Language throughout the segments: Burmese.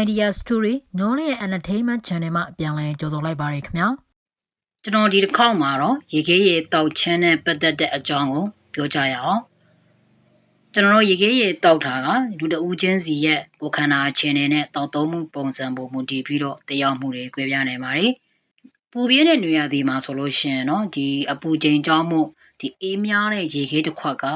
Idea Story Knowledge and Entertainment Channel မှာပြန်လည်ကြိုဆိုလိုက်ပါရခင်ဗျာ ကျွန်တော်ဒီတစ်ခေါက်မှာတော့ရေခဲရေတောက်ချင်းနဲ့ပတ်သက်တဲ့အကြောင်းကိုပြောကြရအောင်ကျွန်တော်တို့ရေခဲရေတောက်တာကလူတဦးချင်းစီရဲ့ကိုယ်ခန္ဓာအခြေအနေနဲ့တောက်သုံးမှုပုံစံပုံမူတည်ပြီးတော့တရားမှုတွေ꿰ပြနိုင်ပါတယ်ပူပြင်းတဲ့နေရာဒီမှာဆိုလို့ရှိရင်เนาะဒီအပူချိန်ကြောင့်မို့ဒီအေးများတဲ့ရေခဲတစ်ခွက်က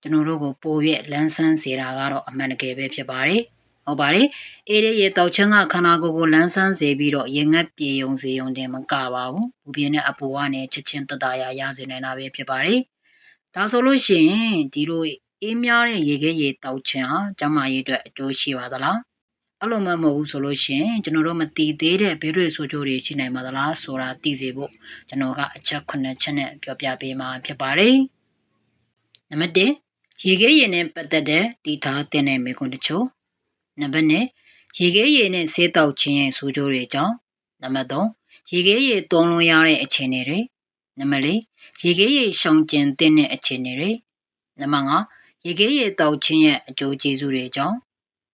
ကျွန်တော်တို့ကိုပိုရဲ့လန်းဆန်းစေတာကတော့အမှန်တကယ်ပဲဖြစ်ပါတယ် ဟုတ်ပါတယ်အေးတဲ့ရေတောက်ချင်းကခန္ဓာကိုယ်ကိုလန်းဆန်းစေပြီးတော့ရေငတ်ပြေုံစေုံတင်မကပါဘူးပူပြင်းတဲ့အပူကနေချက်ချင်းတတရာရစေနိုင်တာပဲဖြစ်ပါတယ်ဒါဆိုလို့ရှိရင်ဒီလိုအေးများတဲ့ရေခဲရေတောက်ချင်းဟာကျန်းမာရေးအတွက်အကျိုးရှိပါသလားအဲ့လိုမှမဟုတ်ဘူးဆိုလို့ရှိရင်ကျွန်တော်တို့မတည်သေးတဲ့ဘေးတွေဆိုကြတွေရှိနိုင်ပါသလားဆိုတာသိစေဖို့ကျွန်တော်ကအချက်9ချက်နဲ့ပြောပြပေးမှာဖြစ်ပါတယ်နံပါတ်1ရေခဲရေနဲ့ပတ်သက်တဲ့တည်ထားတဲ့မေခွန်းတချို့ နံပါတ်2ရေခဲရေနဲ့ဆေးတောက်ခြင်းရဲ့ဆိုကြတွေကြောင့်နံပါတ်3ရေခဲရေတုံးလွန်ရတဲ့အခြေအနေတွေနံပါတ်4ရေခဲရေရှောင်ကျင်တဲ့အခြေအနေတွေနံပါတ်5ရေခဲရေတောက်ခြင်းရဲ့အကျိုးကျေးဇူးတွေကြောင့်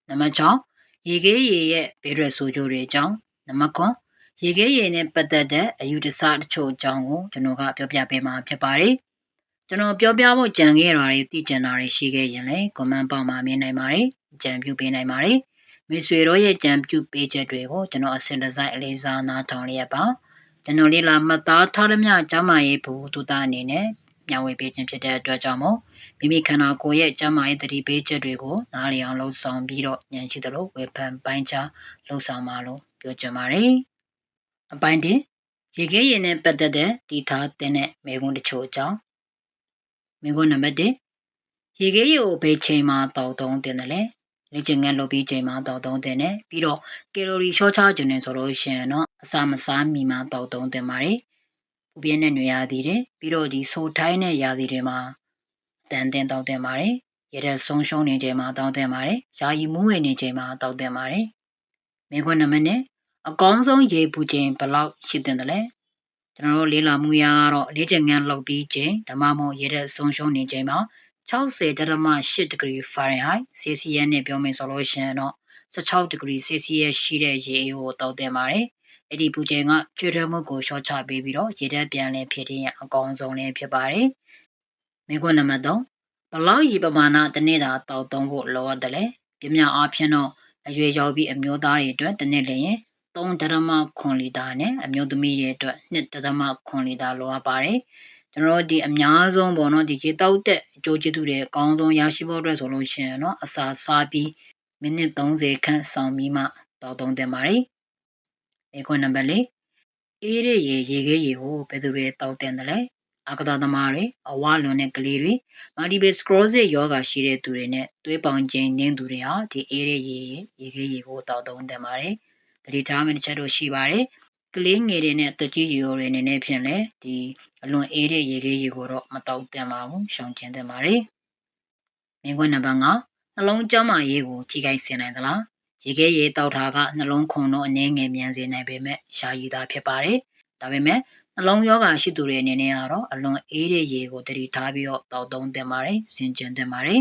နံပါတ်6ရေခဲရေရဲ့ဘေးရွက်ဆိုကြတွေကြောင့်နံပါတ်9ရေခဲရေနဲ့ပတ်သက်တဲ့အယူတစတချို့အကြောင်းကိုကျွန်တော်ကပြောပြပေးမှာဖြစ်ပါတယ်ကျွန်တော်ပြောပြဖို့ကြံခဲ့တာတွေသိကျင်တာတွေရှိခဲ့ရင်လည်း comment ပေါက်မှာမြင်နိုင်ပါတယ် ကြံပြုပေးနိုင်ပါတယ်မိတ်ဆွေတို့ရဲ့ကြံပြုပေးချက်တွေကိုကျွန်တော်အစင်ဒီဇိုင်းအလေးစားနားထောင်လျက်ပါကျွန်တော်လေးလာမှတ်သားထားသည်များကျမ်းမာရေးဘူတူတာအနေနဲ့မျှဝေပေးခြင်းဖြစ်တဲ့အတွက်ကြောင့်မို့မိမိခန္ဓာကိုယ်ရဲ့ကျမ်းမာရေးသတိပေးချက်တွေကိုနားလည်အောင်လှုပ်ဆောင်ပြီးတော့ဉာဏ်ရှိသလိုဝေဖန်ပိုင်းခြားလှုပ်ဆောင်ပါလို့ပြောချင်ပါတယ်အပိုင်းတင်ရေခဲရေနဲ့ပတ်သက်တဲ့တည်ထားတဲ့မေခွန်းတချို့အကြောင်းမေခွန်းနံပါတ်1ရေခဲရေကိုဘယ်ချိန်မှာတောက်တုံးတင်တယ်လဲ လေ့ကျင့်ခန်းလုပ်ပြီးချိန်မှာတောက်တုံးတင်တယ်ပြီးတော့ကီလိုရီရှော့ချခြင်းနဲ့ဆိုလို့ရှိရင်တော့အစာမစားမီမှာတောက်တုံးတင်ပါတယ်ပူပြင်းတဲ့နေရာသည်တွေပြီးတော့ဒီဆိုထိုင်းတဲ့ရာသီတွေမှာတန်တင်တောက်တင်ပါတယ်ရတဲ့ဆုံးရှုံးနေချိန်မှာတောက်တင်ပါတယ်ယာယီမူးဝင်နေချိန်မှာတောက်တင်ပါတယ်မိခွန်းနံပါတ်နဲ့အကောင်းဆုံးရေပူချိန်ဘယ်လောက်ရှိတင်တယ်လဲကျွန်တော်တို့လေးလာမှုရကတော့လေ့ကျင့်ခန်းလုပ်ပြီးချိန်ဓမ္မမို့ရတဲ့ဆုံးရှုံးနေချိန်မှာ 60.8 degree Fahrenheit Celsius နဲ့ပြောမယ်ဆိုလို့ရှိရင်တော့16 degree Celsius ရှိတဲ့ရေအေးကိုတောက်တင်ပါတယ်။အဲ့ဒီပူချိန်ကကျွေးရမှုကိုရှော့ချပေးပြီးတော့ရေဓာတ်ပြန်လည်ဖြစ်တဲ့ရန်အကောင်းဆုံးလည်းဖြစ်ပါတယ်။မိခွန်းနံပါတ်3ဘလောက်ရေပမာဏတစ်နေ့သာတောက်သုံးဖို့လိုအပ်တယ်လဲ။ပြမြအားဖြင့်တော့အရွယ်ရောက်ပြီးအမျိုးသားတွေအတွက်တစ်နေ့လျင်3.9လီတာနဲ့အမျိုးသမီးတွေအတွက်2.9လီတာလိုအပ်ပါတယ်။ ကျွန်တော်တို့ဒီအများဆုံးပေါ့နော်ဒီရေတောက်တဲ့အကျိုးကျေးဇူးတွေအကောင်းဆုံးရရှိဖို့အတွက်ဆိုလို့ရှိရင်နော်အစာစားပြီးမိနစ်30ခန့်ဆောင်ပြီးမှတောက်သုံးတင်ပါတယ်။အခုနံပါတ်၄အေးရရေရေခဲရေကိုဘယ်သူတွေတောက်တင်တယ်လဲ။အကသာသမားတွေအဝလွန်တဲ့ကလေးတွေ multiple sclerosis ယောဂါရှိတဲ့သူတွေနဲ့သွေးပောင်ခြင်းနင်းသူတွေဟာဒီအေးရရေရေခဲရေကိုတောက်သုံးတင်ပါတယ်။တတိထားမယ့်တစ်ချက်တော့ရှိပါတယ်။ ကလေးငယ်တွေနဲ့တက်ကြီးရိုးတွေအနေနဲ့ဖြင့်လည်းဒီအလွန်အေးတဲ့ရေလေးရေကိုတော့မတောက်သင့်ပါဘူးရှောင်ကျဉ်သင့်ပါတယ်။မိခွန်းနံပါတ်5နှလုံးကျန်းမာရေးကိုထိခိုက်စေနိုင်သလားရေခဲရေတောက်တာကနှလုံးခုန်တော့အနည်းငယ်မြန်စေနိုင်ပေမဲ့ရှားရည်သာဖြစ်ပါတယ်။ဒါပေမဲ့နှလုံးရောဂါရှိသူတွေအနေနဲ့ကတော့အလွန်အေးတဲ့ရေကိုတတိထားပြီးတော့တောက်သုံးသင့်ပါတယ်။စင်ကြင်သင့်ပါတယ်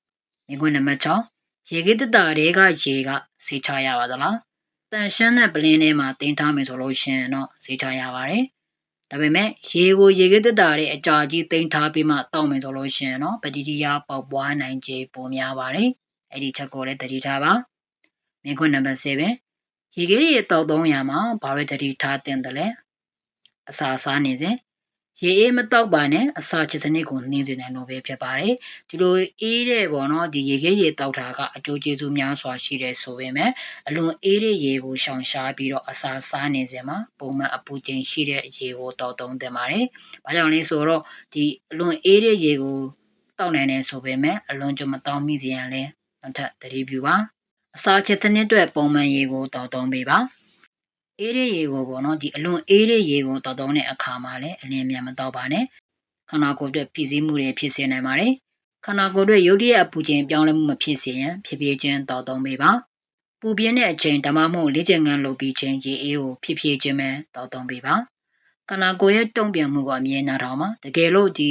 ။မိခွန်းနံပါတ်6ရေခဲတတာတွေကရေကစေချရပါသလား တန်ရှင်းတဲ့ပလင်းထဲမှာတင်ထားမယ်ဆိုလို့ရှိရင်တော့ဈေးချရပါတယ်။ဒါပေမဲ့ရေကိုရေခဲတက်တာတဲ့အကြာကြီးတင်ထားပြီးမှတောက်မယ်ဆိုလို့ရှိရင်တော့ဘက်တီးရီးယားပေါက်ပွားနိုင်ခြေပိုများပါတယ်။အဲ့ဒီချက်ကိုလည်းသတိထားပါ။မြင်ခွန်းနံပါတ်7ရေခဲရေတောက်သုံးရမှာဘာလို့သတိထားတင်တယ်လဲ။အစာစားနေစဉ် ရေအေးမတောက်ပါနဲ့အစာချစ်စနစ်ကိုနှင်းစေနိုင်လို့ပဲဖြစ်ပါတယ်ဒီလိုအေးတဲ့ပေါ့နော်ဒီရေခဲရေတောက်တာကအကျိုးကျေးဇူးများစွာရှိတယ်ဆိုပေမဲ့အလွန်အေးတဲ့ရေကိုရှောင်ရှားပြီးတော့အစာစားနေစဉ်မှာပုံမှန်အပူချိန်ရှိတဲ့ရေကိုတောက်သုံးသင့်ပါတယ်ဘာကြောင့်လဲဆိုတော့ဒီအလွန်အေးတဲ့ရေကိုတောက်နိုင်တယ်ဆိုပေမဲ့အလွန်ကြမတောက်မိစေရန်လဲနောက်ထပ်သတိပြုပါအစာချစ်စနစ်အတွက်ပုံမှန်ရေကိုတောက်သုံးပေးပါ အေးတဲ့ရေကိုပေါ့နော်ဒီအလွန်အေးတဲ့ရေကိုတောက်သုံးတဲ့အခါမှာလည်းအလင်းမြန်မတောက်ပါနဲ့ခန္ဓာကိုယ်အတွက်ဖိစီးမှုတွေဖြစ်စေနိုင်ပါတယ်ခန္ဓာကိုယ်အတွက်ရုတ်တရက်အပူချိန်ပြောင်းလဲမှုမဖြစ်စေရန်ဖြည်းဖြည်းချင်းတောက်သုံးပေးပါပူပြင်းတဲ့အချိန်ဓမ္မမဟုတ်လေ့ကျင့်ခန်းလုပ်ပြီးချင်းရေအေးကိုဖြည်းဖြည်းချင်းပဲတောက်သုံးပေးပါခန္ဓာကိုယ်ရဲ့တုံ့ပြန်မှုကအမြဲနားထောင်ပါတကယ်လို့ဒီ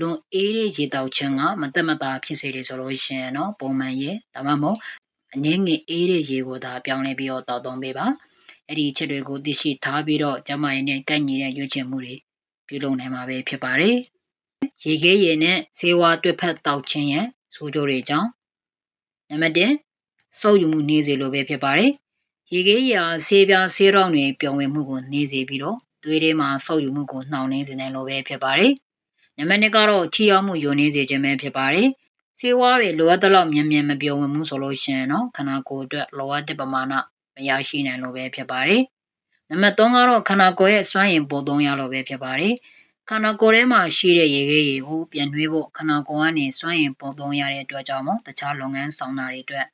လွန်အေးတဲ့ရေတောက်ခြင်းကမတက်မတာဖြစ်စေတယ်ဆိုလို့ရှိရင်တော့ပုံမှန်ရေဒါမှမဟုတ်အငင်းငယ်အေးတဲ့ရေကိုသာပြောင်းလဲပြီးတော့တောက်သုံးပေးပါ အဲ့ဒီအချက်တွေကိုသိရှိထားပြီးတော့ကျမရည်နဲ့ကိုက်ညီတဲ့ရွေးချယ်မှုတွေပြုလုပ်နိုင်မှာပဲဖြစ်ပါတယ်ရေခဲရည်နဲ့ဆေးဝါးတွက်ဖက်တောက်ခြင်းရဲ့ဆိုးကျိုးတွေကြောင့်နံပါတ်1စုပ်ယူမှုနေစေလိုပဲဖြစ်ပါတယ်ရေခဲရည်ဟာဆေးပြားဆေးရောင်တွေပျော်ဝင်မှုကိုနေစေပြီးတော့သွေးထဲမှာစုပ်ယူမှုကိုနှောင့်နှေးစေနိုင်လိုပဲဖြစ်ပါတယ်နံပါတ်2ကတော့ချီအောင်မှုယိုနေစေခြင်းပဲဖြစ်ပါတယ်ဆေးဝါးတွေလိုအပ်တဲ့လောက်မြန်မြန်မပြောင်းဝင်မှုဆိုလို့ရှိရင်တော့ခန္ဓာကိုယ်အတွက်လိုအပ်တဲ့ပမာဏ မရရှိနိုင်လို့ပဲဖြစ်ပါတယ်။နံပါတ်3ကတော့ခန္ဓာကိုယ်ရဲ့စွမ်းရည်ပိုသုံးရလို့ပဲဖြစ်ပါတယ်။ခန္ဓာကိုယ်ထဲမှာရှိတဲ့ရေခဲရည်ကိုပြန်နှွေးဖို့ခန္ဓာကိုယ်ကနေစွမ်းရည်ပိုသုံးရတဲ့အတွက်ကြောင့်မို့တခြားလုပ်ငန်းဆောင်တာတွေအတွက်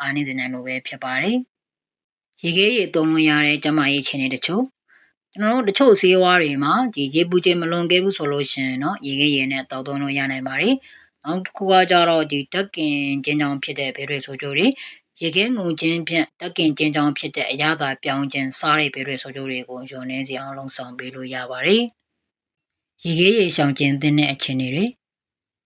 အားနည်းစေနိုင်လို့ပဲဖြစ်ပါတယ်။ရေခဲရည်သုံးလို့ရတဲ့ကျန်းမာရေးခြေနေတချို့ကျွန်တော်တို့တချို့ဆေးဝါးတွေမှာဒီရေပူချိန်မလွန်ခဲ့ဘူးဆိုလို့ရှိရင်တော့ရေခဲရည်နဲ့တောက်သုံးလို့ရနိုင်ပါတယ်။နောက်တစ်ခုကကြတော့ဒီတက်ကင်ကျင်းချောင်းဖြစ်တဲ့ဘေးတွေဆိုကြတွေ ရေခဲငုံချင်းဖြင့်တက်ကင်ကျင်းချောင်းဖြစ်တဲ့အရာသာပြောင်းခြင်းစားတဲ့ဘေးတွေဆိုကြတွေကိုယုံနေစီအောင်လုံးဆောင်ပေးလို့ရပါတယ်။ရေခဲရည်ရှောင်ကျဉ်တဲ့အခြေအနေတွေ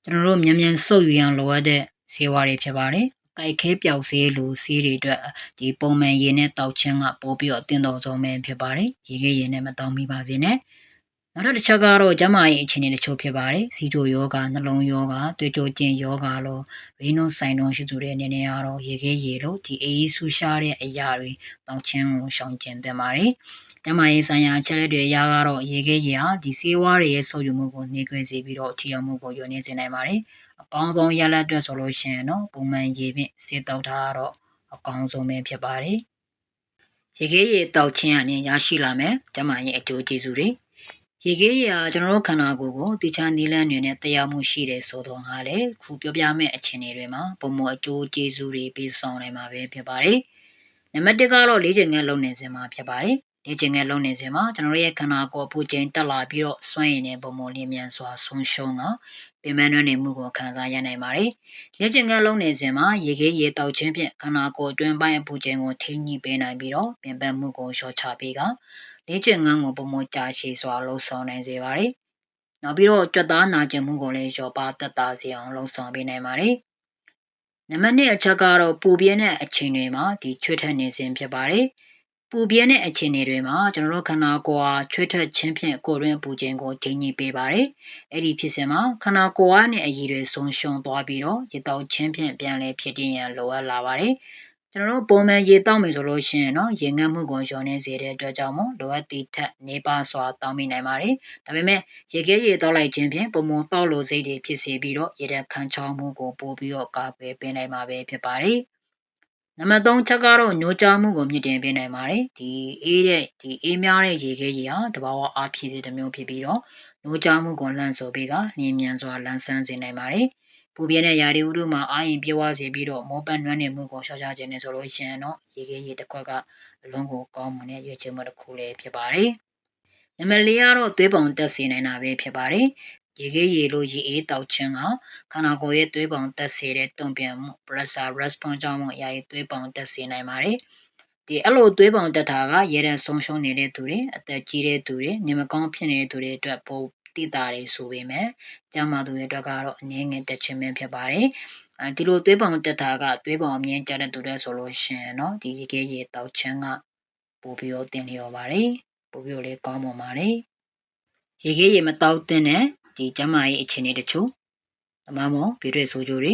ကျွန်တော်တို့မြန်မြန်စုပ်ယူရန်လိုအပ်တဲ့ဆေးဝါးတွေဖြစ်ပါတယ်။ကြိုက်ခဲပျောက်ဆေးလိုဆေးတွေအတွက်ဒီပုံမှန်ရေနဲ့တောက်ခြင်းကပိုပြီးတော့အသင့်တော်ဆုံးပဲဖြစ်ပါတယ်။ရေခဲရည်နဲ့မတောင်းမိပါစေနဲ့။ နောက်တစ်ချက်ကတော့ကျန်းမာရေးအခြေအနေတချို့ဖြစ်ပါတယ်။စီဂျိုယောဂနှလုံးယောဂသွေးကြိုကျင်ယောဂလိုရင်းနှုန်းဆိုင်တွန်းရှိသူတွေအနေနဲ့ကတော့ရေခဲရေလို့ဒီအေးဆူရှားတဲ့အရာတွေတောက်ခြင်းကိုရှောင်ကျဉ်သင့်ပါတယ်။ကျန်းမာရေးဆိုင်ရာချက်လက်တွေအရကတော့ရေခဲရေဟာဒီဆေးဝါးတွေရဲ့ဆုပ်ယူမှုကိုနှေးကွေးစေပြီးတော့ထိရောက်မှုကိုယိုနေစေနိုင်ပါတယ်။အကောင်းဆုံးရလဒ်အတွက်ဆိုလို့ရှိရင်တော့ပုံမှန်ရေဖြင့်ဆေးတောက်တာကတော့အကောင်းဆုံးပဲဖြစ်ပါတယ်။ရေခဲရေတောက်ခြင်းအနေရရှိလာမယ်ကျန်းမာရေးအကျိုးကျေးဇူးတွေ ရေခဲရည်ဟာကျွန်တော်တို့ခန္ဓာကိုယ်ကိုတခြားနည်းလမ်းတွေနဲ့တရားမှုရှိတယ်ဆိုတော့ငါလည်းခုပြောပြမယ့်အခြေအနေတွေမှာပုံမအကျိုးကျေးဇူးတွေပေးဆောင်နိုင်မှာပဲဖြစ်ပါတယ်။နံပါတ်1ကတော့လေ့ကျင့်ခန်းလုပ်နေစဉ်မှာဖြစ်ပါတယ်။လေ့ကျင့်ခန်းလုပ်နေစဉ်မှာကျွန်တော်ရဲ့ခန္ဓာကိုယ်အပူချိန်တက်လာပြီးတော့စွန့်ရည်နဲ့ပုံမလျင်မြန်စွာဆုံးရှုံးကပင်မနှွမ်းနေမှုကိုခံစားရနိုင်ပါတယ်။လေ့ကျင့်ခန်းလုပ်နေစဉ်မှာရေခဲရေတောက်ခြင်းဖြင့်ခန္ဓာကိုယ်အတွင်းပိုင်းအပူချိန်ကိုထိန်းညှိပေးနိုင်ပြီးတော့ပင်ပန်းမှုကိုလျှော့ချပေးက လေ့ကျင့်ခန်းကိုပုံမကြာရှည်စွာလှုပ်ဆောင်နိုင်စေပါတယ်။နောက်ပြီးတော့ကြွက်သားနာကျင်မှုကိုလည်းလျော့ပါတက်တာစေအောင်လှုပ်ဆောင်ပေးနိုင်ပါတယ်။နံပါတ်2အချက်ကတော့ပူပြင်းတဲ့အချိန်တွေမှာဒီချွတ်ထက်နေစဉ်ဖြစ်ပါတယ်။ပူပြင်းတဲ့အခြေအနေတွေမှာကျွန်တော်တို့ခန္ဓာကိုယ်ဟာချွတ်ထက်ခြင်းဖြင့်ကိုယ်တွင်းပူခြင်းကိုထိန်းညှိပေးပါတယ်။အဲ့ဒီဖြစ်စဉ်မှာခန္ဓာကိုယ်ကနေအရည်တွေဆုံးရှုံးသွားပြီးတော့ရေတောက်ခြင်းဖြင့်ပြန်လည်ဖြစ်တည်ရန်လိုအပ်လာပါတယ်။ ကျွန်တော်တို့ပုံမှန်ရေတောက်မယ်ဆိုလို့ရှိရင်တော့ရေငတ်မှုကိုလျော့နေစေတဲ့အတွက်ကြောင့်မို့လိုအပ်သည့်ထက်နေပါစွာတောင်းမိနိုင်ပါတယ်။ဒါပေမဲ့ရေခဲရေတောက်လိုက်ခြင်းဖြင့်ပုံမှန်တောက်လို့စိတ်တွေဖြစ်စေပြီးတော့ရေတဲ့ခန်းချောင်းမှုကိုပို့ပြီးတော့ကာကွယ်ပေးနိုင်မှာပဲဖြစ်ပါတယ်။နံပါတ်3ချက်ကတော့ညှိုးကြားမှုကိုမြင့်တင်ပေးနိုင်ပါတယ်။ဒီအေးတဲ့ဒီအေးများတဲ့ရေခဲရေဟာတဘာဝအားဖြည့်စေတစ်မျိုးဖြစ်ပြီးတော့ညှိုးကြားမှုကိုလန့်ဆိုပေးကနှင်းမြန်စွာလန်းဆန်းစေနိုင်ပါတယ်။ ပူပြင်းတဲ့ယာရီဥတုမှာအာရင်ပြေဝစေပြီးတော့မောပတ်နွမ်းနေမှုကိုရှော့ချခြင်းနဲ့ဆိုလို့ရှိရင်တော့ရေခဲရေတစ်ခွက်ကအလုံးကိုကောင်းမွန်တဲ့ရွေးချယ်မှုတစ်ခုလည်းဖြစ်ပါတယ်။နံပါတ်၄ကတော့သွေးပုံတက်စေနိုင်တာပဲဖြစ်ပါတယ်။ရေခဲရေလိုရေအေးတောက်ခြင်းကခန္ဓာကိုယ်ရဲ့သွေးပုံတက်စေတဲ့တုံ့ပြန်မှု pressure response ကြောင့်မို့ယာရီသွေးပုံတက်စေနိုင်ပါတယ်။ဒီအဲ့လိုသွေးပုံတက်တာကရေရန်ဆုံးရှုံးနေတဲ့သူတွေအသက်ကြီးတဲ့သူတွေနေမကောင်းဖြစ်နေတဲ့သူတွေအတွက်ပို တိတာတွေဆိုပေမဲ့ကျမသူတွေအတွက်ကတော့အငင်းငယ်တက်ခြင်းပဲဖြစ်ပါတယ်အဲဒီလိုသွေးပေါင်တက်တာကသွေးပေါင်အမြင့်ကျတဲ့သူတွေဆိုလို့ရှိရင်เนาะဒီရေခဲရေတောက်ခြင်းကပိုပြီးတော့တင်လျော်ပါတယ်ပိုပြီးတော့လေးကောင်းမွန်ပါတယ်ရေခဲရေမတောက်တဲ့နဲ့ဒီကျမကြီးအခြေအနေတချို့အမှန်မို့ပြည့်တဲ့ဆိုကြတွေ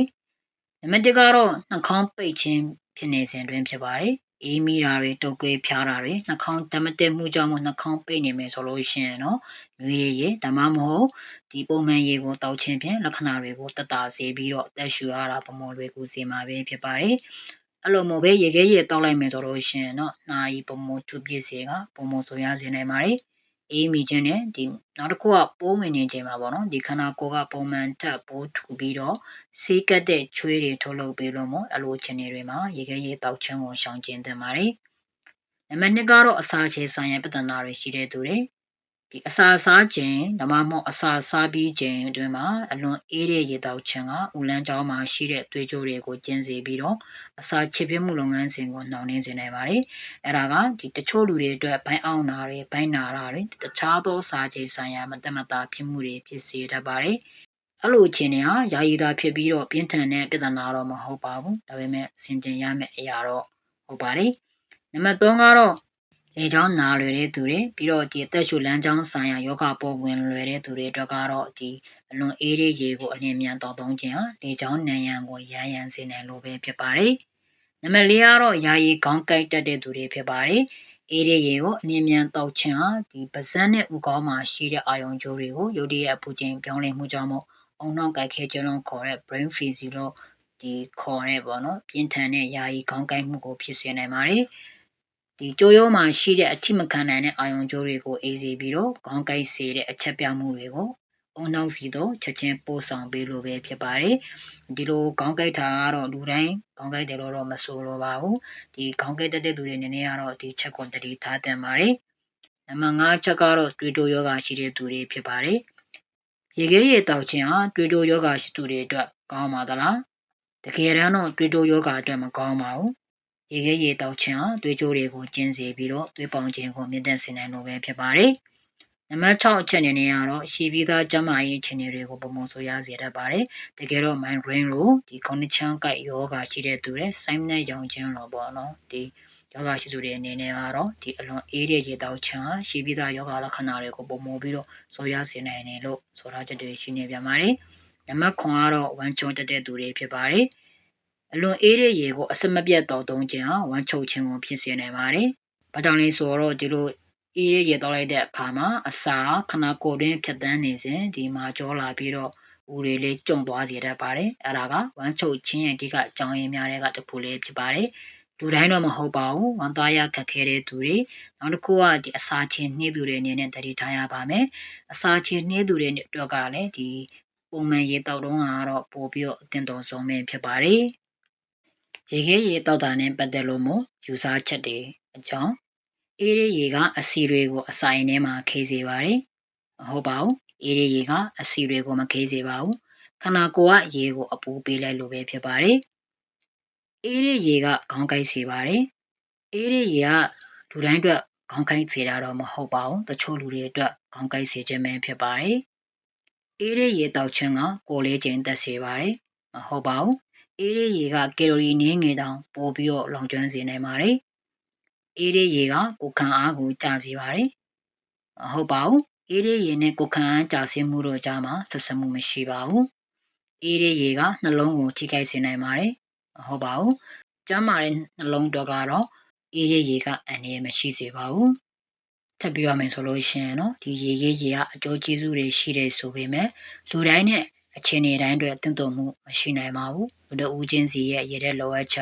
နံပါတ်1ကတော့နှာခေါင်းပိတ်ခြင်းဖြစ်နေစဉ်တွင်ဖြစ်ပါတယ် အေးမိတာတွေတုပ်ကွေးဖျားတာတွေနှာခေါင်းတမတက်မှုကြောင့်မို့နှာခေါင်းပိတ်နေမယ်ဆိုလို့ရှိရင်တော့နွေးရည်ရဒါမှမဟုတ်ဒီပုံမှန်ရေကိုတောက်ခြင်းဖြင့်လက္ခဏာတွေကိုတက်တာစေပြီးတော့တက်ရှူရတာပုံမလွယ်ကူစေမှာပဲဖြစ်ပါတယ်အဲ့လိုမျိုးပဲရေခဲရေတောက်လိုက်မယ်ဆိုလို့ရှိရင်တော့နာယီပုံမချူပြည့်စေကပုံမဆိုရစေနိုင်ပါတယ် အေးမိခြင်းနဲ့ဒီနောက်တစ်ခုကပိုးဝင်နေခြင်းပါပေါ့နော်ဒီခန္ဓာကိုယ်ကပုံမှန်ထပ်ပိုးထူပြီးတော့ဆေးကတ်တဲ့ချွေးတွေထုတ်လုပ်ပေးလို့မို့အလိုချင်တွေမှာရေခဲရေတောက်ခြင်းကိုရှောင်ကျဉ်သင့်ပါတယ်နံပါတ်2ကတော့အစာချေဆိုင်ရာပြဿနာတွေရှိတဲ့သူတွေ ဒီအစာစားခြင်းဒါမှမဟုတ်အစာစားပြီးခြင်းအတွင်းမှာအလွန်အေးတဲ့ရေတောက်ခြင်းကဦးလန်းကြောင်းမှာရှိတဲ့သွေးကြိုးတွေကိုကျင်းစေပြီးတော့အစာချစ်ပြမှုလုပ်ငန်းစဉ်ကိုနှောင့်နှေးစေနိုင်ပါတယ်။အဲဒါကဒီတချို့လူတွေအတွက်ဘိုင်းအောင်နာတွေဘိုင်းနာတာတွေတခြားသောစာချေဆိုင်ရာမတမတာဖြစ်မှုတွေဖြစ်စေတတ်ပါတယ်အဲ့လိုအခြေအနေဟာယာယီသာဖြစ်ပြီးတော့ပြင်းထန်တဲ့ပြဿနာတော့မဟုတ်ပါဘူးဒါပေမဲ့စင်ကြင်ရမယ့်အရာတော့ဟုတ်ပါတယ်နံပါတ်3ကတော့ လေချောင်းနာလွယ်တဲ့သူတွေပြီးတော့ဒီအသက်ရှူလမ်းကြောင်းဆိုင်ရာယောဂပေါ်ဝင်လွယ်တဲ့သူတွေအတွက်ကတော့ဒီအလွန်အေးရေးရေကိုအလင်းမြန်တောက်သုံးခြင်းဟာလေချောင်းနံရံကိုရမ်းရမ်းစေနိုင်လို့ပဲဖြစ်ပါတယ်နံပါတ်4ကတော့ယာယီခေါင်းကိုက်တက်တဲ့သူတွေဖြစ်ပါတယ်အေးရရေကိုအမြင်မြန်တောက်ခြင်းဟာဒီပါဇက်နဲ့ဥကောင်းမှာရှိတဲ့အာယုံကြိုးတွေကိုရုတ်တရက်အပူချိန်ပြောင်းလဲမှုကြောင့်မို့အုံနောက်ကိုက်ခဲကျွန်းခေါ်တဲ့ brain freeze လို့ဒီခေါ်ရဲပေါ့နော် ပြင်းထန်တဲ့ယာယီခေါင်းကိုက်မှုကိုဖြစ်စေနိုင်ပါတယ် ဒီကြိုးရိုးမှာရှိတဲ့အထိမခံနိုင်တဲ့အာယုံကြိုးတွေကိုအေးစေပြီးတော့ခေါင်းကိုက်စေတဲ့အချက်ပြမှုတွေကိုအုံနောက်စီတော့ချက်ချင်းပို့ဆောင်ပေးလို့ပဲဖြစ်ပါတယ်ဒီလိုခေါင်းကိုက်တာကတော့လူတိုင်းခေါင်းကိုက်တယ်လို့တော့မဆိုလိုပါဘူးဒီခေါင်းကိုက်တဲ့သူတွေအနေနဲ့ကတော့ဒီချက်ကိုတတိထားတင်ပါတယ်နံပါတ်5ချက်ကတော့တွေးတိုယောဂရှိတဲ့သူတွေဖြစ်ပါတယ်ရေခဲရေတောက်ခြင်းဟာတွေးတိုယောဂရှိသူတွေအတွက်ကောင်းပါသလားတကယ်တမ်းတော့တွေးတိုယောဂအတွက်မကောင်းပါဘူး ရေခဲရေတောက်ခြင်းဟာတွေးကြိုးတွေကိုကျင်းစေပြီးတော့တွေးပေါင်ခြင်းကိုမြင့်တက်စေနိုင်လို့ပဲဖြစ်ပါတယ်နံပါတ်6အချက်အနေနဲ့ကတော့ရှီပြီးသားကျန်းမာရေးအခြေအနေတွေကိုပုံမှန်ဆိုရစေတတ်ပါတယ်တကယ်တော့ migraine လို့ဒီ condition ကိုက်ယောဂရှိတဲ့သူတွေ sign နဲ့ရောင်ခြင်းလို့ပေါ့နော်ဒီယောဂရှိသူတွေအနေနဲ့ကတော့ဒီအလွန်အေးတဲ့ရေတောက်ချမ်းရှီးပြီးသားယောဂလက္ခဏာတွေကိုပုံမပြီးတော့ဆိုရစေနိုင်တယ်လို့ဆိုထားချက်တွေရှိနေပြန်ပါတယ်။နံပါတ်9ကတော့ဝမ်းချုံတက်တဲ့သူတွေဖြစ်ပါတယ်။ အလွန်အေးတဲ့ရေကိုအစမပြတ်တောက်သုံးခြင်းဟာဝမ်းချုပ်ခြင်းကိုဖြစ်စေနိုင်ပါတယ်။ဘာကြောင့်လဲဆိုတော့ဒီလိုအေးတဲ့ရေတောက်လိုက်တဲ့အခါမှာအစာခနာကိုယ်တွင်းဖြတ်တန်းနေစဉ်ဒီမှာကြောလာပြီးတော့ဦးတွေလေးကျုံသွားစေတတ်ပါတယ်။အဲ့ဒါကဝမ်းချုပ်ခြင်းရဲ့အဓိကအကြောင်းရင်းများတဲ့ကတစ်ခုလေးဖြစ်ပါတယ်။လူတိုင်းတော့မဟုတ်ပါဘူးဝန်သားရခက်ခဲတဲ့သူတွေနောက်တစ်ခုကဒီအစာချင်းနှီးသူတွေအနေနဲ့တတိထားရပါမယ်အစာချင်းနှီးသူတွေအတွက်ကလည်းဒီပုံမှန်ရေတောက်တုံးကတော့ပို့ပြီးတော့အတင်တော်ဆုံးပဲဖြစ်ပါတယ် ရေခဲရေတောက်တာနဲ့ပတ်သက်လို့မို့ယူဆချက်တွေအကြောင်းအေးရေရေကအစီတွေကိုအစာရင်ထဲမှာခေးစေပါတယ်မဟုတ်ပါဘူးအေးရေရေကအစီတွေကိုမခေးစေပါဘူးခန္ဓာကိုယ်ကရေကိုအပူပေးလိုက်လို့ပဲဖြစ်ပါတယ်အေးတဲ့ရေကခေါင်းကိုက်စေပါတယ်။အေးတဲ့ရေကလူတိုင်းအတွက်ခေါင်းကိုက်စေတာတော့မဟုတ်ပါဘူး။တချို့လူတွေအတွက်ခေါင်းကိုက်စေခြင်းပဲဖြစ်ပါတယ်။အေးတဲ့ရေတောက်ခြင်းကကိုယ်လေးချိန်တက်စေပါတယ်။မဟုတ်ပါဘူး။ အေးတဲ့ရေကကယ်လိုရီနည်းငယ်တောင်ပိုပြီးတော့လောင်ကျွမ်းစေနိုင်ပါတယ်။အေးတဲ့ရေကကိုယ်ခံအားကိုကျစေပါတယ်။မဟုတ်ပါဘူး။အေးတဲ့ရေနဲ့ကိုယ်ခံအားကျဆင်းမှုတို့ကြားမှာဆက်စပ်မှုမရှိပါဘူး။အေးတဲ့ရေကနှလုံးကိုထိခိုက်စေနိုင်ပါတယ်။ဟုတ်ပါဘူးကျမ်းမာတဲ့နှလုံးတော့ကတော့အေးရရေကအန်ရမရှိစေပါဘူးထပ်ပြောရမယ်ဆိုလို့ရှိရင်တော့ဒီရေရေးရေကအကျိုးကျေးဇူးတွေရှိတယ်ဆိုပေမဲ့လူတိုင်းနဲ့ အခြေအနေတိုင်းအတွက်တင့်တော်မှုမရှိနိုင်ပါဘူးလူတို့ဦးချင်းစီရဲ့ရတဲ့လောအပ်ချ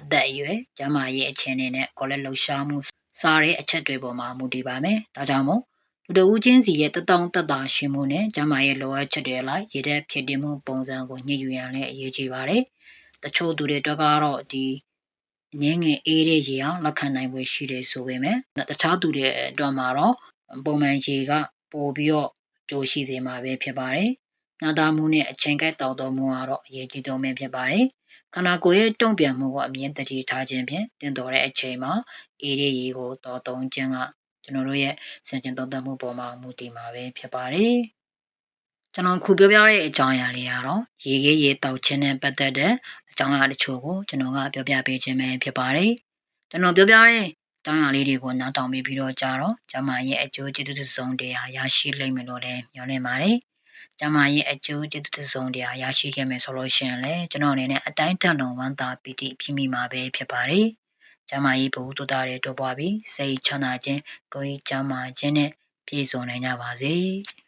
အသက်အရွယ်ကျန်းမာရေးအခြေအနေနဲ့ကိုယ်လက်လှူရှားမှုစားတဲ့အချက်တွေပေါ်မှာမူတည်ပါမယ်ဒါကြောင့်မို့လူတို့ဦးချင်းစီရဲ့တတောင်းတတာရှင်မှုနဲ့ကျန်းမာရေးလောအပ်ချက်တွေလိုက်ရတဲ့ဖြစ်တည်မှုပုံစံကိုညှိယူရန်လည်းအရေးကြီးပါတယ်တချို့သူတွေအတွက်ကတော့ဒီငင်းငယ်အေးတဲ့ရေအောင်လက်ခံနိုင်ွယ်ရှိတယ်ဆိုပေမဲ့တခြားသူတွေအတွက်မှာတော့ပုံမှန်ရေကပိုပြီးတော့ကြိုးရှိစေမှာပဲဖြစ်ပါတယ်။ နာတာမှုနဲ့အချိန်ကိုက်တောက်တော်မှုကတော့အရေးကြီးဆုံးပဲဖြစ်ပါတယ်။ခန္ဓာကိုယ်ရဲ့တုံ့ပြန်မှုကိုအမြင်တတိထားခြင်းဖြင့်တင်တော်တဲ့အချိန်မှာအေးရရေကိုတော်တုံးခြင်းကကျွန်တော်တို့ရဲ့စင်ကြင်သုံးသပ်မှုပေါ်မှာမူတည်မှာပဲဖြစ်ပါတယ်။ကျွန်တော်ခုပြောပြတဲ့အကြောင်းအရာလေးကတော့ရေခဲရေတောက်ခြင်းနဲ့ပတ်သက်တဲ့အကြောင်းအရာတချို့ကိုကျွန်တော်ကပြောပြပေးခြင်းပဲဖြစ်ပါတယ်။ကျွန်တော်ပြောပြတဲ့အကြောင်းအရာလေးတွေကိုနားထောင်ပြီးတော့ကြတော့ကျမရဲ့အကျိုးကျေးဇူးတစ်စုံတရာရရှိလိမ့်မယ်လို့လည်းမျှော်လင့်ပါတယ်။ ကျမရဲ့အကျိုးကျေးဇူးတစ်စုံတရာရရှိခဲ့မယ်ဆိုလို့ရှိရင်လည်းကျွန်တော်အနေနဲ့အတိုင်းထက်လုံးဝမ်းသာပီတိပြည့်မိမှာပဲဖြစ်ပါတယ်။ကျမရဲ့ဘုဟုတုတ္တတွေတိုးပွားပြီးစိတ်ချမ်းသာခြင်းကိုယ်ကျမ်းမာခြင်းနဲ့ပြည့်စုံနိုင်ကြပါစေ။